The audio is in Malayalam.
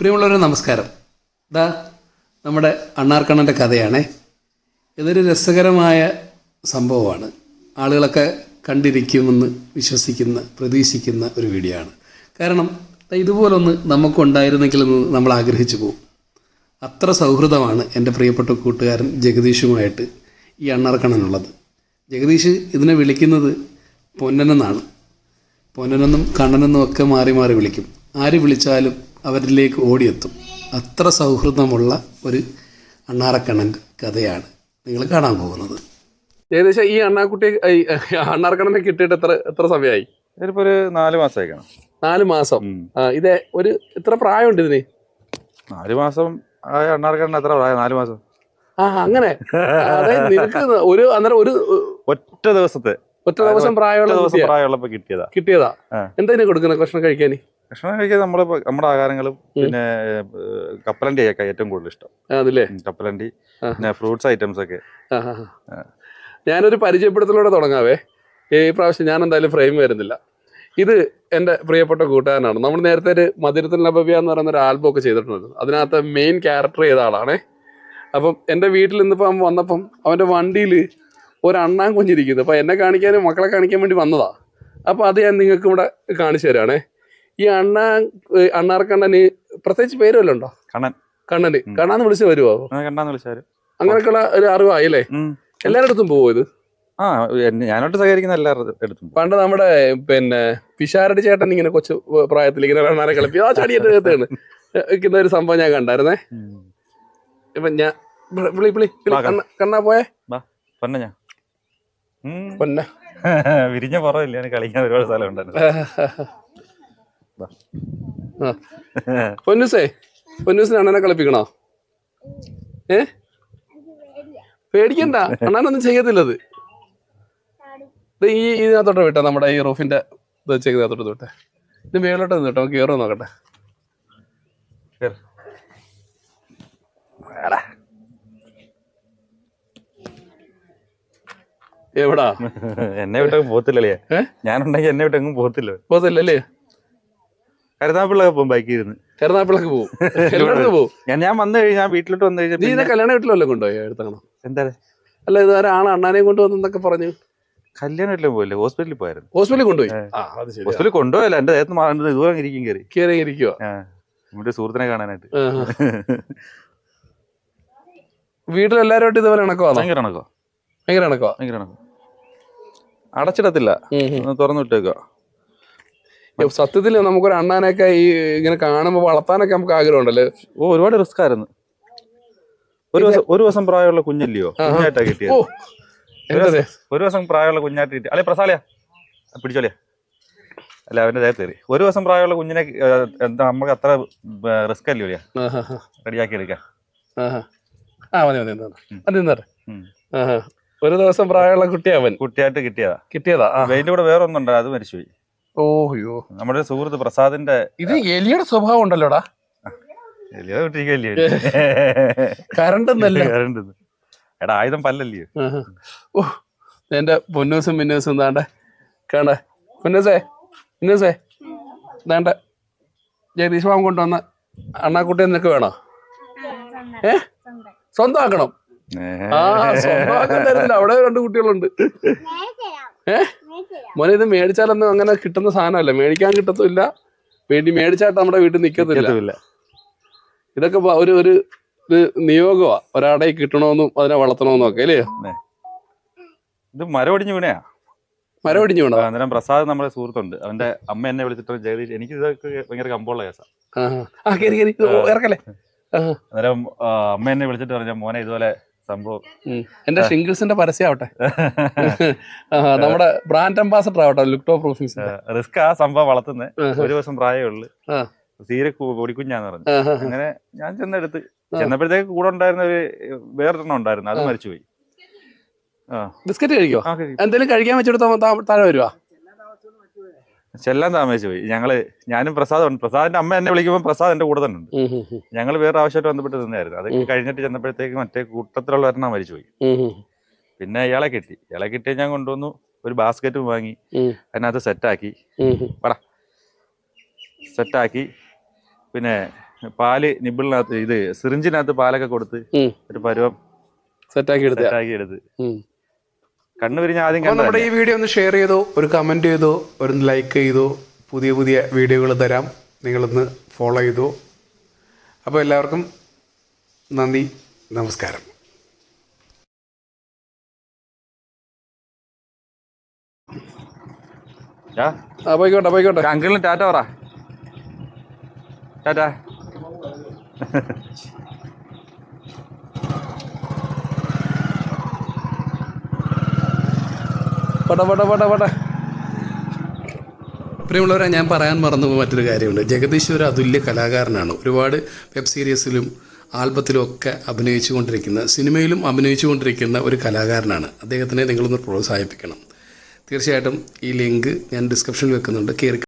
പ്രിയമുള്ളവരെ നമസ്കാരം. ഇതാ നമ്മുടെ അണ്ണാർക്കണ്ണന്റെ കഥയാണേ. ഇതൊരു രസകരമായ സംഭവമാണ്. ആളുകളൊക്കെ കണ്ടിരിക്കുമെന്ന് വിശ്വസിക്കുന്ന പ്രതീക്ഷിക്കുന്ന ഒരു വീഡിയോ ആണ്. കാരണം ഇതുപോലൊന്ന് നമുക്കുണ്ടായിരുന്നെങ്കിൽ നമ്മൾ ആഗ്രഹിച്ചു പോകും അത്ര സൗഹൃദമാണ് എന്റെ പ്രിയപ്പെട്ട കൂട്ടുകാരൻ ജഗദീഷുമായിട്ട് ഈ അണ്ണാർക്കണ്ണനുള്ളത്. ജഗദീഷ് ഇതിനെ വിളിക്കുന്നത് പൊന്നനെന്നാണ്. പൊന്നനെന്നും കണ്ണനെന്നും ഒക്കെ മാറി മാറി വിളിക്കും. ആര് വിളിച്ചാലും അവരിലേക്ക് ഓടിയെത്തും. അത്ര സൗഹൃദമുള്ള ഒരു അണ്ണാറക്കണ്ണൻ കഥയാണ് നിങ്ങൾ കാണാൻ പോകുന്നത്. ഏകദേശം ഈ അണ്ണാക്കുട്ടി അണ്ണാർക്കണ്ണനെ കിട്ടിയിട്ട് എത്ര എത്ര സമയമായി? ഇതിപ്പോ ഒരു നാല് മാസമായിക്കണം നാല് മാസം. ഇതേ ഒരു എത്ര പ്രായമുണ്ട് ഇതിന്? നാല് മാസം അണ്ണാർക്കണ്ണൻ എത്ര പ്രായം? നാല് മാസം. ആ അങ്ങനെ. നിനക്ക് ഒരു അന്നേരം ഒരു ഒറ്റ ദിവസത്തെ. ഒറ്റ ദിവസം പ്രായമുള്ള ദിവസം? പ്രായമുള്ളപ്പോ കിട്ടിയതാ. കിട്ടിയതാ. എന്തെങ്കിലും എന്താ ഇതിനെ കൊടുക്കുന്നത്? ഭക്ഷണം കഴിക്കാൻ ഭക്ഷണം കഴിക്കാൻ നമ്മുടെ നമ്മുടെ ആഹാരങ്ങളും പിന്നെ കപ്പലണ്ടി ഒക്കെ ഏറ്റവും കൂടുതൽ ഇഷ്ടം. അതല്ലേ കപ്പലണ്ടി പിന്നെ ഫ്രൂട്ട്സ് ഐറ്റംസ് ഒക്കെ. ഞാനൊരു പരിചയപ്പെടുത്തലോടെ തുടങ്ങാവേ. ഈ പ്രാവശ്യം ഞാൻ എന്തായാലും ഫ്രെയിം വരുന്നില്ല. ഇത് എന്റെ പ്രിയപ്പെട്ട കൂട്ടുകാരനാണ്. നമ്മൾ നേരത്തെ ഒരു മധുരത്തിൽ നബവ്യ എന്ന് പറയുന്ന ഒരു ആൽബം ഒക്കെ ചെയ്തിട്ടുണ്ട് അതിനകത്ത് മെയിൻ ക്യാരക്ടർ ചെയ്ത ആളാണേ. അപ്പം എന്റെ വീട്ടിൽ ഇന്നിപ്പോൾ അവൻ വന്നപ്പം അവന്റെ വണ്ടിയിൽ ഒരു അണ്ണാൻ കുഞ്ഞിരിക്കുന്നത് അപ്പോൾ എന്നെ കാണിക്കാനും മക്കളെ കാണിക്കാൻ വേണ്ടി വന്നതാ. അപ്പോൾ അത് ഞാൻ നിങ്ങൾക്ക് ഇവിടെ കാണിച്ചു തരാണേ. ഈ അണ്ണാ അണ്ണാർ കണ്ണന് പ്രത്യേകിച്ച് പേര് വല്ലതും ഉണ്ടോ? കണ്ണൻ. കണ്ണന്. കണ്ണാന്ന് വിളിച്ച് വരുവോ? കണ്ണാന്ന് വിളിച്ചാൽ അങ്ങനെയൊക്കെയുള്ള ഒരു അറിവായില്ലേ? അല്ലേ എല്ലാവരുടെ അടുത്തും പോവോ ഇത്? ആ ഞാനോട്ട് സഹകരിക്കുന്ന എല്ലാവരുടെ അടുത്തും പണ്ട് നമ്മുടെ പിന്നെ പിഷാരടി ചേട്ടൻ ഇങ്ങനെ കൊച്ചു പ്രായത്തിൽ ഇങ്ങനെ അണ്ണാരെ കളിപ്പി ആ ചടിയുടെ അകത്താണ്. വെക്കുന്ന ഒരു സംഭവം ഞാൻ കണ്ടായിരുന്നേ. ഇപ്പൊ ഞാൻ വിളി- വിളി കണ്ണ- കണ്ണാ പോയേ? പൊന്ന ഞാൻ. പൊന്ന. വിരിഞ്ഞ പുറമില്ല കളിക്കാൻ ഒരുപാട് സ്ഥലം ഉണ്ടായിരുന്നു. പൊന്നൂസേ പൊന്നൂസിന് അണ്ണനെ കളിപ്പിക്കണോ? ഏ? പേടിക്കണ്ട. അണ്ണനൊന്നും ചെയ്യത്തില്ലത്. ഈ ഇതിനകത്തോട്ട് വിട്ടെ നമ്മുടെ ഈ റൂഫിന്റെ ഇത് വെച്ചേക്കുന്നതോട്ട് വിട്ടെ. ഇത് മേലോട്ട് നിന്ന് കേട്ടോ കയറോ നോക്കട്ടെ. എവിടാ? എന്നെ വിട്ടെങ്ങും പോത്തില്ലല്ലേ ഏ? ഞാനുണ്ടെങ്കിൽ എന്നെ വിട്ടെങ്ങും പോത്തില്ല പോത്തില്ലല്ലേ കരുതാപ്പിള്ളൊക്കെ പോകും ബൈക്കിൽ ഇരുന്ന്. കരുതാപ്പിള്ളൊക്കെ പോകും. എല്ലായിടത്തും പോവും ഞാൻ ഞാൻ വന്നു കഴിഞ്ഞാൽ വീട്ടിലോട്ട് വന്നു കഴിഞ്ഞാൽ നീ ഇന്നെ കല്യാണ വീട്ടിലല്ലേ കൊണ്ടുപോയി? എടുത്തണം എന്താ? അല്ല ഇത് ഒരാളെ അണ്ണാനെയും കൊണ്ടുവന്നെന്നൊക്കെ പറഞ്ഞു? കല്യാണം വീട്ടിലും പോയില്ലേ? ഹോസ്പിറ്റലിൽ പോയായിരുന്നു. ഹോസ്പിറ്റലിൽ കൊണ്ടുപോയി? ആ അത് ശരി ഹോസ്പിറ്റലിൽ കൊണ്ടുപോയല്ല എന്റെ ദേഹത്ത് മാറുന്നത് ഇതുപോലെ ഇരിക്കും കയറി. കയറി ഇരിക്കുക ആ നമ്മുടെ സുഹൃത്തിനെ കാണാനായിട്ട്. വീട്ടിലെല്ലാരുമായിട്ട് ഇതുപോലെ ഇണക്കോ ഭയങ്കര ഇണക്കോ ഭയങ്കര ഇണക്കോ ഭയങ്കര ഇണക്കോ അടച്ചിടത്തില്ല. തുറന്നു വിട്ടേക്കോ സത്യത്തിൽ നമുക്ക് ഒരു അണ്ണാനൊക്കെ ഈ ഇങ്ങനെ കാണുമ്പോൾ വളർത്താനൊക്കെ നമുക്ക് ആഗ്രഹം ഉണ്ടല്ലേ ഓ ഒരുപാട് റിസ്ക് ആയിരുന്നു. ഒരു ദിവസം ഒരു ദിവസം പ്രായമുള്ള കുഞ്ഞല്ലയോ? കുഞ്ഞായിട്ടാ കിട്ടിയത്? ഒരു ദിവസം പ്രായമുള്ള കുഞ്ഞായിട്ട് കിട്ടി. അല്ലെ പ്രസാലയാ? പിടിച്ചോളിയാ. അല്ല അവന്റെ ദേഹത്ത് കയറി. ഒരു ദിവസം പ്രായമുള്ള കുഞ്ഞിനെ എന്താ നമുക്ക് അത്ര റിസ്ക് അല്ലയോ റെഡിയാക്കി എടുക്കാം. ആ മതി മതി അത് നിന്നട്ടെ ഒരു ദിവസം പ്രായമുള്ള കുട്ടി അവൻ. കുട്ടിയായിട്ട് കിട്ടിയതാ. കിട്ടിയതാ. അതിന്റെ കൂടെ വേറെ ഒന്നുണ്ടോ അത് മരിച്ചുപോയി. ഓ അയ്യോ നമ്മുടെ സുഹൃത്ത് പ്രസാദിന്റെ ഇത് എലിയുടെ സ്വഭാവം ഉണ്ടല്ലോടാ? എലിയോ കറണ്ട് എടാ ആയുധം പല്ലല്ലയോ. ഓ എന്റെ പൊന്നൂസും മിന്നൂസും താണ്ട കാണേ. പൊന്നൂസേ മിന്നൂസേ. താണ്ട ജഗദീഷ് മാമൻ കൊണ്ടുവന്ന അണ്ണാക്കുട്ടി നിനക്ക് വേണോ? ഏ? സ്വന്തമാക്കണം. ആ സ്വന്തമാക്കണ്ടായിരുന്നില്ല അവിടെ രണ്ട് കുട്ടികളുണ്ട്. ഏ? മോനെ ഇത് മേടിച്ചാലൊന്നും അങ്ങനെ കിട്ടുന്ന സാധനമല്ല. മേടിക്കാൻ കിട്ടത്തില്ല. വേണ്ടി മേടിച്ചായിട്ട് നമ്മുടെ വീട്ടിൽ നിൽക്കത്തില്ല ഇതൊക്കെ ഒരു ഒരു ഒരു നിയോഗമാ ഒരാടെ കിട്ടണമെന്നും അതിനെ വളർത്തണമെന്നും ഒക്കെ അല്ലേ? ഇത് മരമടിഞ്ഞു വീണയാ? മരമടിഞ്ഞു വീണ? അന്നേരം പ്രസാദ് നമ്മുടെ സുഹൃത്തുണ്ട്. അവന്റെ അമ്മ എന്നെ വിളിച്ചിട്ട് ജഗദീഷ് എനിക്ക് ഇതൊക്കെ ഭയങ്കര കമ്പമുള്ള കേസാ. ഇറക്കല്ലേ. അന്നേരം അമ്മ എന്നെ വിളിച്ചിട്ട് പറഞ്ഞ മോനെ ഇതുപോലെ സംഭവം. എന്റെ ഷിംഗിൾസിന്റെ പരസ്യം ആവട്ടെ. നമ്മുടെ ബ്രാൻഡ് അംബാസഡർ ആവട്ടെ ലുക്ടോ പ്രൂഫിംഗ് റിസ്ക് ആ സംഭവം വളർത്തുന്നത് ഒരു ദിവസം പ്രായമുള്ളു. തീരെ ഓടിക്കുഞ്ഞാന്ന് പൊടിക്കുഞ്ഞാന്ന് പറഞ്ഞു. അങ്ങനെ ഞാൻ ചെന്നെടുത്ത്. ചെന്നപ്പോഴത്തേക്ക് കൂടെ ഉണ്ടായിരുന്ന ഒരു വേറൊരെണ്ണം ഉണ്ടായിരുന്നു. അത് മരിച്ചുപോയി. ബിസ്ക്കറ്റ് കഴിക്കോ? എന്തെങ്കിലും കഴിക്കാൻ വെച്ചെടുത്താ താഴെ വരുവാ? ചെല്ലാൻ താമസിച്ചു പോയി. ഞങ്ങൾ ഞാനും പ്രസാദ് ഉണ്ട്. പ്രസാദിന്റെ അമ്മ എന്നെ വിളിക്കുമ്പോൾ പ്രസാദ് എന്റെ കൂടെ തന്നെ ഉണ്ട്. ഞങ്ങൾ വേറെ ആവശ്യമായിട്ട് ബന്ധപ്പെട്ട് നിന്നായിരുന്നു. അത് കഴിഞ്ഞിട്ട് ചെന്നപ്പോഴത്തേക്ക് മറ്റേ കൂട്ടത്തിലുള്ള ഒരെണ്ണം മരിച്ചുപോയി പിന്നെ ഇയാളെ കിട്ടി. ഇയാളെ കിട്ടി ഞാൻ കൊണ്ടുവന്നു. ഒരു ബാസ്ക്കറ്റും വാങ്ങി. അതിനകത്ത് സെറ്റാക്കി പട. സെറ്റാക്കി പിന്നെ പാൽ നിബിളിനകത്ത് ഇത് സിറിഞ്ചിനകത്ത് പാലൊക്കെ കൊടുത്ത്. ഒരു പരുവം സെറ്റാക്കി എടുത്ത് സെറ്റാക്കി എടുത്ത്. കണ്ണു പിരിഞ്ഞ ആദ്യം അപ്പോൾ നമ്മുടെ ഈ വീഡിയോ ഒന്ന് ഷെയർ ചെയ്തോ ഒരു കമന്റ് ചെയ്തോ ഒരു ലൈക്ക് ചെയ്തോ പുതിയ പുതിയ വീഡിയോകൾ തരാം. നിങ്ങളൊന്ന് ഫോളോ ചെയ്തോ. അപ്പോൾ എല്ലാവർക്കും നന്ദി നമസ്കാരം. പോയിക്കോട്ടെ പോയിക്കോട്ടെ. അങ്കിളിന് ടാറ്റ പറ. ടാറ്റ. പോട്ടെ പട പട പട പ്രിയമുള്ളവരെ ഞാൻ പറയാൻ മറന്നുപോയ മറ്റൊരു കാര്യമുണ്ട്. ജഗദീഷ് ഒരു അതുല്യ കലാകാരനാണ്. ഒരുപാട് വെബ് സീരീസിലും ആൽബത്തിലും ഒക്കെ അഭിനയിച്ചു കൊണ്ടിരിക്കുന്ന സിനിമയിലും അഭിനയിച്ചു കൊണ്ടിരിക്കുന്ന ഒരു കലാകാരനാണ്. അദ്ദേഹത്തിനെ നിങ്ങളൊന്ന് പ്രോത്സാഹിപ്പിക്കണം. തീർച്ചയായിട്ടും ഈ ലിങ്ക് ഞാൻ ഡിസ്ക്രിപ്ഷനിൽ വെക്കുന്നുണ്ട്. കയറി